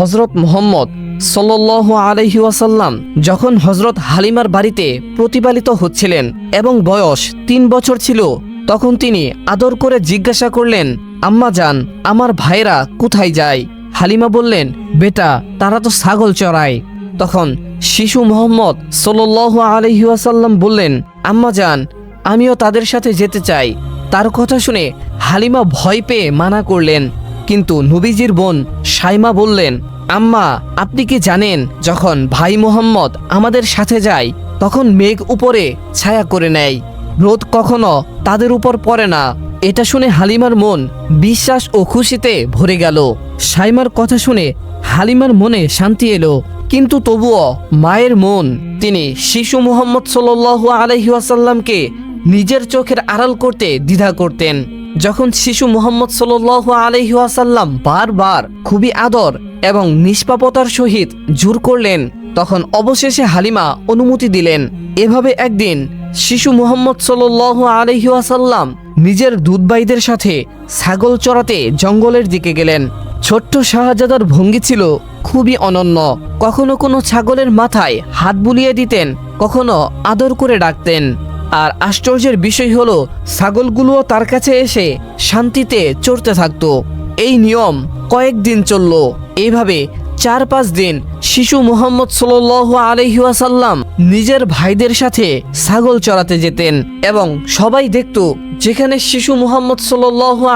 হজরত মোহাম্মদ সাল্লাহ আলহি ওয়াসাল্লাম যখন হজরত হালিমার বাড়িতে প্রতিপালিত হচ্ছিলেন এবং বয়স তিন বছর ছিল, তখন তিনি আদর করে জিজ্ঞাসা করলেন, আম্মা যান আমার ভাইরা কোথায় যায়? হালিমা বললেন, বেটা, তারা তো ছাগল চড়ায়। তখন শিশু মোহাম্মদ সাল্লাহ আলহি ওয়াসাল্লাম বললেন, আম্মা যান আমিও তাদের সাথে যেতে চাই। তার কথা শুনে হালিমা ভয় পেয়ে মানা করলেন। কিন্তু নবীজির বোন সাইমা বললেন, আম্মা, আপনি কি জানেন, যখন ভাই মোহাম্মদ আমাদের সাথে যায়, তখন মেঘ উপরে ছায়া করে নেয়। রোদ কখনো তাদের উপর পড়ে না। এটা শুনে হালিমার মন বিশ্বাস ও খুশিতে ভরে গেল। সাইমার কথা শুনে হালিমার মনে শান্তি এলো। কিন্তু তবুও মায়ের মন, তিনি শিশু মুহাম্মদ সাল্লাহ আলহিউসাল্লামকে নিজের চোখের আড়াল করতে দ্বিধা করতেন। যখন শিশু মুহাম্মদ সাল্লাহ আলহিহাসাল্লাম বারবার খুবই আদর এবং নিষ্পাপতার সহিত জোর করলেন, তখন অবশেষে হালিমা অনুমতি দিলেন। এভাবে একদিন শিশু মুহাম্মদ সাল্লাহ আলহিহাসাল্লাম নিজের দুধবাইদের সাথে ছাগল চড়াতে জঙ্গলের দিকে গেলেন। ছোট্ট শাহজাদার ভঙ্গি ছিল খুবই অনন্য। কখনো কোনো ছাগলের মাথায় হাত বুলিয়ে দিতেন, কখনো আদর করে ডাকতেন। আর আশ্চর্যের বিষয় হলো ছাগলগুলোও তার কাছে এসে শান্তিতে চড়তে থাকতো। এই নিয়ম কয়েকদিন চলল। এইভাবে চার পাঁচ দিন শিশু মুহাম্মদ সাল আলহিউসাল্লাম নিজের ভাইদের সাথে ছাগল চড়াতে যেতেন এবং সবাই দেখত যেখানে শিশু মুহাম্মদ সাল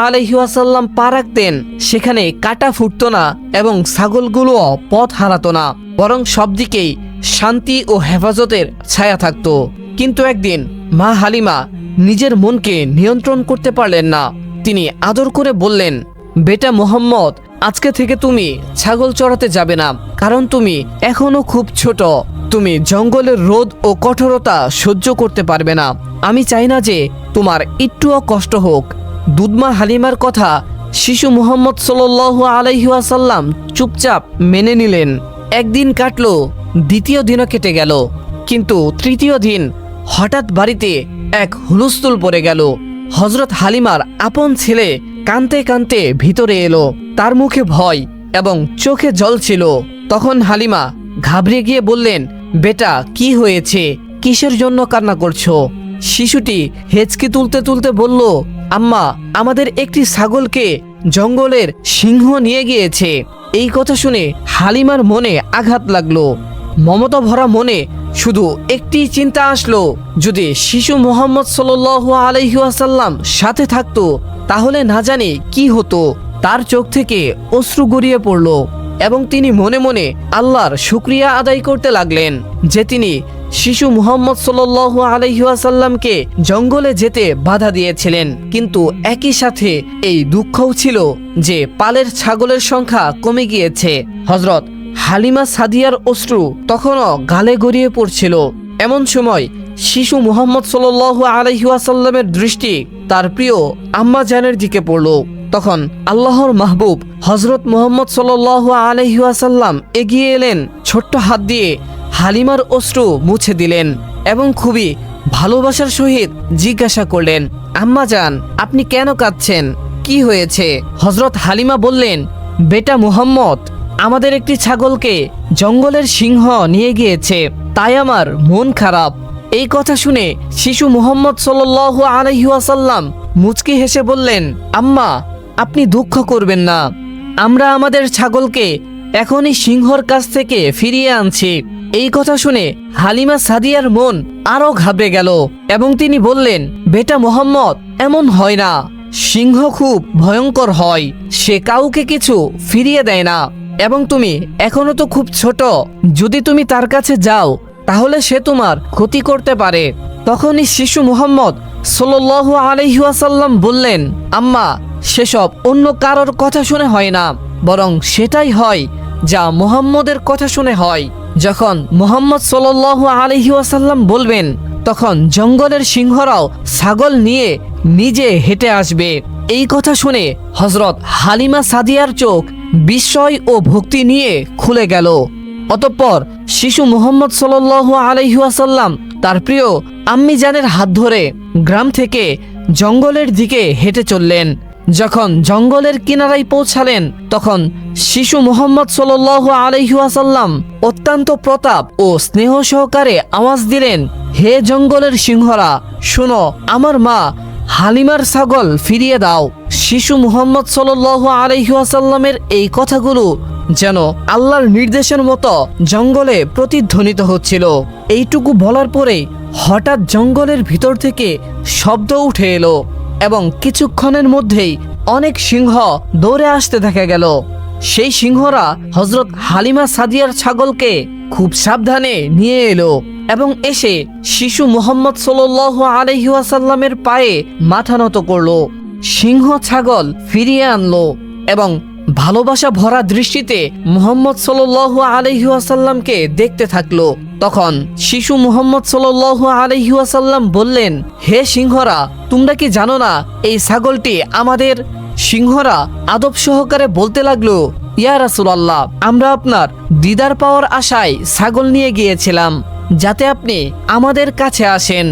আলহিউসাল্লাম পা রাখতেন, সেখানে কাটা ফুটতো না এবং ছাগলগুলোও পথ হারাত না, বরং সব দিকেই শান্তি ও হেফাজতের ছায়া থাকত। কিন্তু একদিন মা হালিমা নিজের মনকে নিয়ন্ত্রণ করতে পারলেন না। তিনি আদর করে বললেন, বেটা মোহাম্মদ, আজকে থেকে তুমি ছাগল চড়াতে যাবে না, কারণ তুমি এখনও খুব ছোট। তুমি জঙ্গলের রোদ ও কঠোরতা সহ্য করতে পারবে না। আমি চাই না যে তোমার একটুও কষ্ট হোক। দুধমা হালিমার কথা শিশু মুহাম্মদ সাল আলাইহাসাল্লাম চুপচাপ মেনে নিলেন। একদিন কাটলো, দ্বিতীয় দিনও কেটে গেল, কিন্তু তৃতীয় দিন হঠাৎ বাড়িতে এক হুলস্থুল পড়ে গেল। হজরত হালিমার আপন ছেলে কানতে কানতে ভিতরে এলো। তার মুখে ভয় এবং চোখে জল ছিল। তখন হালিমা ঘাবড়ে গিয়ে বললেন, বেটা, কি হয়েছে? কিসের জন্য কান্না করছ? শিশুটি হেঁচকি তুলতে তুলতে বলল, আম্মা, আমাদের একটি ছাগলকে জঙ্গলের সিংহ নিয়ে গিয়েছে। এই কথা শুনে হালিমার মনে আঘাত লাগল। মমতা ভরা মনে শুধু একটি চিন্তা আসলো, যদি শিশু মোহাম্মদ সাল আলহিহাসাল্লাম সাথে থাকতো, তাহলে না জানি কি হতো। তার চোখ থেকে অশ্রু গড়িয়ে পড়ল এবং তিনি মনে মনে আল্লাহর শুক্রিয়া আদায় করতে লাগলেন যে তিনি শিশু মুহাম্মদ সাল আলহিহাসাল্লামকে জঙ্গলে যেতে বাধা দিয়েছিলেন। কিন্তু একই সাথে এই দুঃখও ছিল যে পালের ছাগলের সংখ্যা কমে গিয়েছে। হজরত হালিমা সাদিয়ার অশ্রু তখনও গালে গড়িয়ে পড়ছিল। এমন সময় শিশু মুহাম্মদ সাল আলহিহাসাল্লামের দৃষ্টি তার প্রিয় আম্মা জানের দিকে পড়ল। তখন আল্লাহর মাহবুব হজরত মোহাম্মদ সাল আলহিহাসাল্লাম এগিয়ে এলেন, ছোট্ট হাত দিয়ে হালিমার অশ্রু মুছে দিলেন এবং খুবই ভালোবাসার সহিত জিজ্ঞাসা করলেন, আম্মা যান আপনি কেন কাঁদছেন? কি হয়েছে? হজরত হালিমা বললেন, বেটা মুহাম্মদ আমাদের একটি ছাগলকে জঙ্গলের সিংহ নিয়ে গিয়েছে, তাই আমার মন খারাপ। এই কথা শুনে শিশু মুহাম্মদ সাল আলহিহাসাল্লাম মুচকি হেসে বললেন, আম্মা, আপনি দুঃখ করবেন না। আমরা আমাদের ছাগলকে এখনই সিংহর কাছ থেকে ফিরিয়ে আনছি। এই কথা শুনে হালিমা সাদিয়ার মন আরও ঘাবড়ে গেল এবং তিনি বললেন, বেটা মোহাম্মদ, এমন হয় না। সিংহ খুব ভয়ঙ্কর হয়। সে কাউকে কিছু ফিরিয়ে দেয় না। এবং তুমি, এখনও তো খুব ছোট, যদি তুমি তার কাছে যাও, তাহলে সে তোমার ক্ষতি করতে পারে। তখনই শিশু মুহাম্মদ সাল আলহিহাসাল্লাম বললেন, আম্মা, সেসব অন্য কারোর কথা শুনে হয় না, বরং সেটাই হয় যা মুহাম্মদের কথা শুনে হয়। যখন মুহাম্মদ সাল আলহিহাসাল্লাম বলবেন, তখন জঙ্গলের সিংহরাও ছাগল নিয়ে নিজে হেঁটে আসবে। এই কথা শুনে হজরত হালিমা সাদিয়ার চোখ বিস্ময় ও ভক্তি নিয়ে খুলে গেল। অতঃপর শিশু মুহাম্মদ সাল আলহিহাসাল্লাম তার প্রিয় আম্মি জানের হাত ধরে গ্রাম থেকে জঙ্গলের দিকে হেঁটে চললেন। যখন জঙ্গলের কিনারায় পৌঁছালেন, তখন শিশু মোহাম্মদ সাল আলহিহাসাল্লাম অত্যন্ত প্রতাপ ও স্নেহ সহকারে আওয়াজ দিলেন, হে জঙ্গলের সিংহরা, শুনো, আমার মা হালিমার ছাগল ফিরিয়ে দাও। শিশু মুহাম্মদ সাল আলহিহাসাল্লামের এই কথাগুলো যেন আল্লাহর নির্দেশের মতো জঙ্গলে প্রতিধ্বনিত হচ্ছিল। এইটুকু বলার পরে হঠাৎ জঙ্গলের ভিতর থেকে শব্দ উঠে এলো এবং কিছুক্ষণের মধ্যেই অনেক সিংহ দৌড়ে আসতে দেখা গেল। সেই সিংহরা হজরত হালিমা সাদিয়ার ছাগলকে খুব সাবধানে নিয়ে এলো। এবং এসে শিশু মোহাম্মদ সাল আলহিহাসাল্লামের পায়ে মাথা নত করল, সিংহ ছাগল ফিরিয়ে আনলো এবং ভালোবাসা ভরা দৃষ্টিতে মুহাম্মদ সাল আলহিহাসাল্লামকে দেখতে থাকল। তখন শিশু মুহাম্মদ সাল আলহিহাসাল্লাম বললেন, হে সিংহরা, তোমরা কি জানো না এই ছাগলটি আমাদের? সিংহরা আদব সহকারে বলতে লাগল ইয়া রাসুলাল্লাহ, আমরা আপনার দিদার পাওয়ার আশায় ছাগল নিয়ে গিয়েছিলাম, যাতে আপনি আমাদের কাছে আসেন।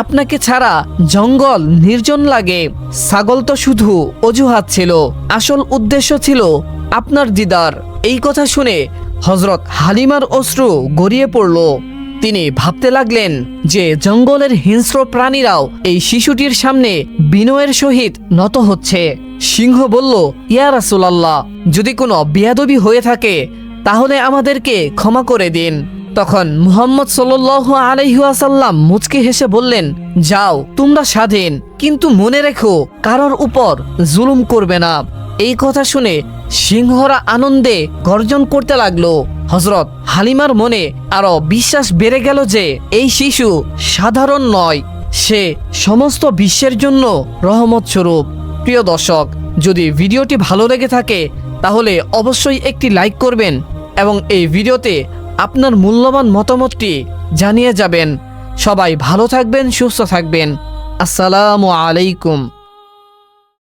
আপনাকে ছাড়া জঙ্গল নির্জন লাগে, ছাগল তো শুধু অজুহাত ছিল, আসল উদ্দেশ্য ছিল আপনার দিদার। এই কথা শুনে হজরত হালিমার অশ্রু গড়িয়ে পড়ল। তিনি ভাবতে লাগলেন যে জঙ্গলের হিংস্র প্রাণীরাও এই শিশুটির সামনে বিনয়ের সহিত নত হচ্ছে। সিংহ বলল, ইয়া রাসুলাল্লাহ, যদি কোনো বেয়াদবি হয়ে থাকে, তাহলে আমাদেরকে ক্ষমা করে দিন। তখন মুহাম্মদ সাল আলহিহাসাল্লাম মুচকি হেসে বললেন, যাও, তোমরা স্বাধীন, কিন্তু মনে রেখো, কারোর উপর জুলুম করবে না। এই কথা শুনে সিংহরা আনন্দে গর্জন করতে লাগল। হজরত হালিমার মনে আরও বিশ্বাস বেড়ে গেল যে এই শিশু সাধারণ নয়। সে সমস্ত বিশ্বের জন্য রহমত স্বরূপ। প্রিয় দর্শক, যদি ভিডিওটি ভালো লেগে থাকে, তাহলে অবশ্যই একটি লাইক করবেন এবং এই ভিডিওতে আপনার মূল্যবান মতামতটি জানিয়ে যাবেন। সবাই ভালো থাকবেন, সুস্থ থাকবেন। আসসালামু আলাইকুম।